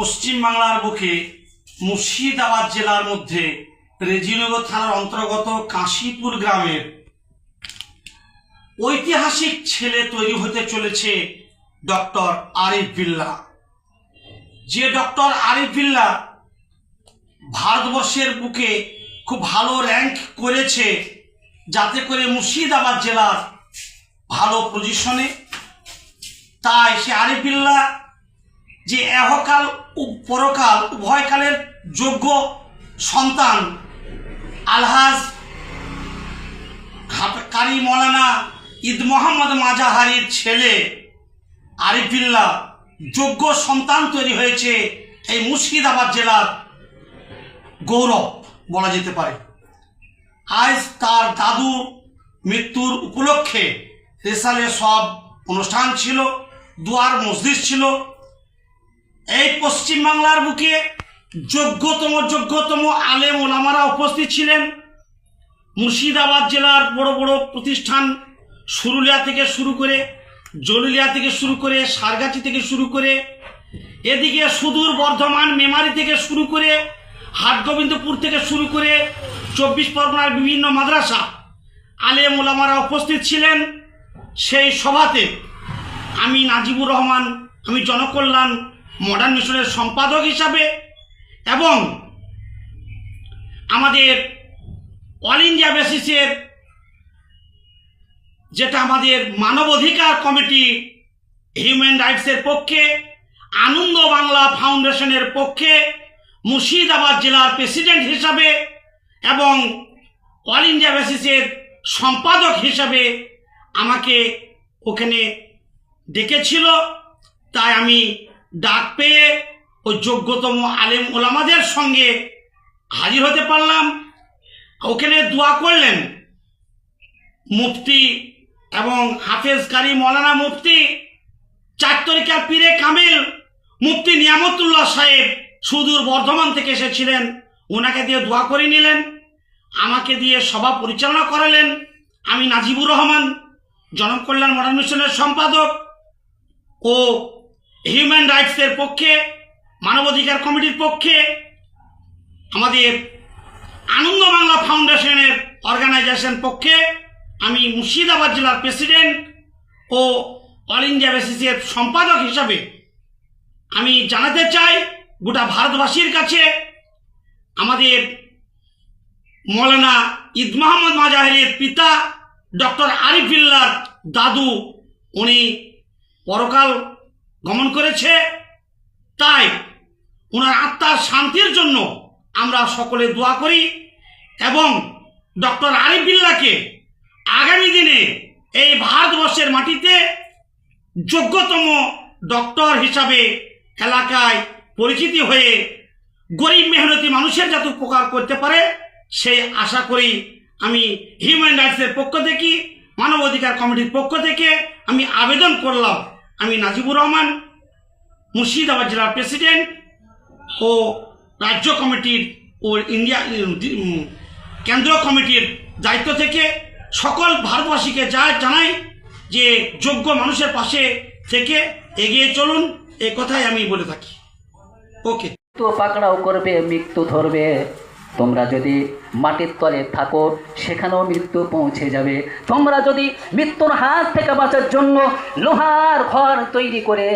পশ্চিমবাংলার বুকে মুর্শিদাবাদ জেলার মধ্যে রেজিনগর থানার অন্তর্গত কাশীপুর গ্রামের ঐতিহাসিক ছেলে তৈরি হতে চলেছে ডক্টর আরিফ বিল্লা। যে ডক্টর আরিফ বিল্লা ভারতবর্ষের বুকে খুব ভালো র্যাঙ্ক করেছে, যাতে করে মুর্শিদাবাদ জেলার ভালো পজিশনে তাই সে আরিফ বিল্লা যে এহকাল ও পরকাল উভয়কালের যোগ্য সন্তান। আলহাজ কারি মৌলানা ঈদ মোহাম্মদ মাজাহারির ছেলে আরিফিল্লা যোগ্য সন্তান তৈরি হয়েছে এই মুর্শিদাবাদ জেলার গৌরব বলা যেতে পারে। আজ তার দাদু মৃত্যুর উপলক্ষে রেসালে সব অনুষ্ঠান ছিল, দুয়ার মসজিদ ছিল এই পশ্চিমবাংলার বুকে যোগ্যতম যোগ্যতম আলেম ওলামারা উপস্থিত ছিলেন। মুর্শিদাবাদ জেলার বড় বড় প্রতিষ্ঠান সুরুলিয়া থেকে শুরু করে জলুলিয়া থেকে শুরু করে সারগাছি থেকে শুরু করে, এদিকে সুদূর বর্ধমান, মেমারি থেকে শুরু করে, হাটগোবিন্দপুর থেকে শুরু করে চব্বিশ পরগনার বিভিন্ন মাদ্রাসা আলেম ওলামারা উপস্থিত ছিলেন। সেই সভাতে আমি নাজিবুর রহমান, আমি জনকল্যাণ মডার্ন মিশনের সম্পাদক হিসাবে এবং আমাদের অল ইন্ডিয়া বেসিসের যেটা আমাদের মানবাধিকার কমিটি হিউম্যান রাইটসের পক্ষে, আনন্দ বাংলা ফাউন্ডেশনের পক্ষে, মুর্শিদাবাদ জেলার প্রেসিডেন্ট হিসাবে এবং অল ইন্ডিয়া বেসিসের সম্পাদক হিসাবে আমাকে ওখানে ডেকেছিল। তাই আমি ডাক পেয়ে ওই যোগ্যতম আলেম ওলামাদের সঙ্গে হাজির হতে পারলাম। ওখানে দোয়া করলেন মুফতি এবং হাফেজ কারি মৌলানা মুফতি চার তরিকার পীরে কামিল মুফতি নিয়ামতুল্লাহ সাহেব সুদূর বর্ধমান থেকে এসেছিলেন। ওনাকে দিয়ে দোয়া করে নিলেন, আমাকে দিয়ে সভা পরিচালনা করালেন আমি নাজিবুর রহমান, জনকল্যাণ মডার্ন মিশনের সম্পাদক ও হিউম্যান রাইটসের পক্ষে, মানবাধিকার কমিটির পক্ষে, আমাদের আনন্দ বাংলা ফাউন্ডেশনের অর্গানাইজেশন পক্ষে আমি মুর্শিদাবাদ জেলার প্রেসিডেন্ট ও অল ইন্ডিয়া বেসিসের সম্পাদক হিসাবে আমি জানাতে চাই, গোটা ভারতবাসীর কাছে আমাদের মৌলানা ঈদ মোহাম্মদ মাজাহেরের পিতা ডক্টর আরিফিল্লার দাদু, উনি পরকাল গমন করেছে, তাই ওনার আত্মার শান্তির জন্য আমরা সকলে দোয়া করি এবং ডক্টর আরিফ বিল্লাকে আগামী দিনে এই ভারতবর্ষের মাটিতে যোগ্যতম ডক্টর হিসাবে এলাকায় পরিচিতি হয়ে গরিব মেহনতি মানুষের যাতে উপকার করতে পারে, সেই আশা করি আমি হিউম্যান রাইটসের পক্ষ থেকে, মানবাধিকার কমিটির পক্ষ থেকে আমি আবেদন করলাম। আমি নাজিবুর রহমান, মুর্শিদাবাদ জেলার প্রেসিডেন্ট ও রাজ্য কমিটির ও ইন্ডিয়া কেন্দ্র কমিটির দায়িত্ব থেকে সকল ভারতবাসীকে যা জানাই যে যোগ্য মানুষের পাশে থেকে এগিয়ে চলুন এই কথাই আমি বলে থাকি। ওকে। তো পাকড়াও করবে, মৃত্যু ধরবে। তোমরা যদি মাটির তলে থাকো সেখানেও মৃত্যু পৌঁছে যাবে। তোমরা যদি মৃত্যুর হাত থেকে বাঁচার জন্য লোহার ঘর তৈরি করে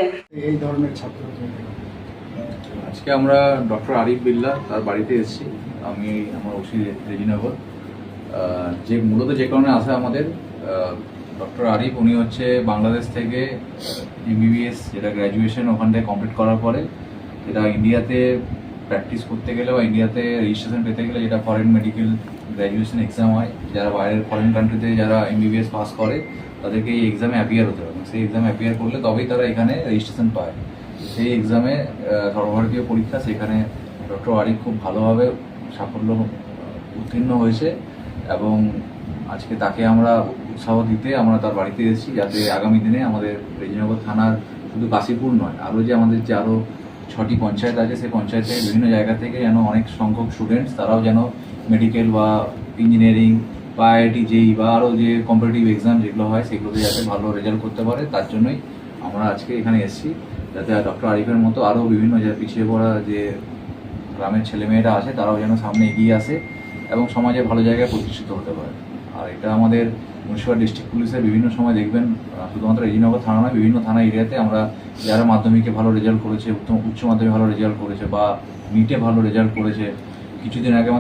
এই ধরনের ছাত্র আজকে আমরা ডক্টর আরিফ বিল্লা তার বাড়িতে এসেছি। আমি আমার ওসি রেজিনগর। যে মূলত যে কারণে আসা আমাদের ডক্টর আরিফ উনি হচ্ছে বাংলাদেশ থেকে এমবিবিএস যেটা গ্র্যাজুয়েশন ওখানটায় কমপ্লিট করার পরে এটা ইন্ডিয়াতে প্র্যাকটিস করতে গেলে বা ইন্ডিয়াতে রেজিস্ট্রেশন পেতে গেলে যেটা ফরেন মেডিকেল গ্র্যাজুয়েশন এক্সাম হয়, যারা বাইরের ফরেন কান্ট্রিতে যারা এমবিবিএস পাস করে, তাদেরকে এই এক্সামে অ্যাপিয়ার হতে হবে। সেই এক্সামে অ্যাপিয়ার করলে তবেই তারা এখানে রেজিস্ট্রেশন পায়। সেই এক্সামে সর্বভারতীয় পরীক্ষা, সেখানে ডক্টর আরিফ খুব ভালোভাবে সাফল্য উত্তীর্ণ হয়েছে এবং আজকে তাকে আমরা উৎসাহ দিতে আমরা তার বাড়িতে এসেছি, যাতে আগামী দিনে আমাদের রেজিনগর থানার শুধু কাশীপুর নয়, আরও যে আমাদের যে আরও ছটি পঞ্চায়েত আছে, সেই পঞ্চায়েত বিভিন্ন জায়গা থেকে যেন অনেক সংখ্যক স্টুডেন্টস তারাও যেন মেডিকেল বা ইঞ্জিনিয়ারিং বা আইআইটি যেই বা আরও যে কম্পিটিটিভ এক্সাম যেগুলো হয় সেগুলোতে যাতে ভালো রেজাল্ট করতে পারে, তার জন্যই আমরা আজকে এখানে এসেছি। যাতে ডক্টর আরিফের মতো আরও বিভিন্ন যে পিছিয়ে পড়া যে গ্রামের ছেলেমেয়েরা আছে, তারাও যেন সামনে এগিয়ে আসে এবং সমাজে ভালো জায়গায় প্রতিষ্ঠিত হতে পারে। আর এটা আমাদের মুর্শিদাবাদ ডিস্ট্রিক্ট পুলিশের বিভিন্ন সময় দেখবেন শুধুমাত্র এজিনগর থানা নয়, বিভিন্ন থানা এরিয়াতে আমরা যারা মাধ্যমিকে ভালো রেজাল্ট করেছে উচ্চ মাধ্যমিকে ভালো রেজাল্ট করেছে বা নিটে ভালো রেজাল্ট করেছে, কিছুদিন আগে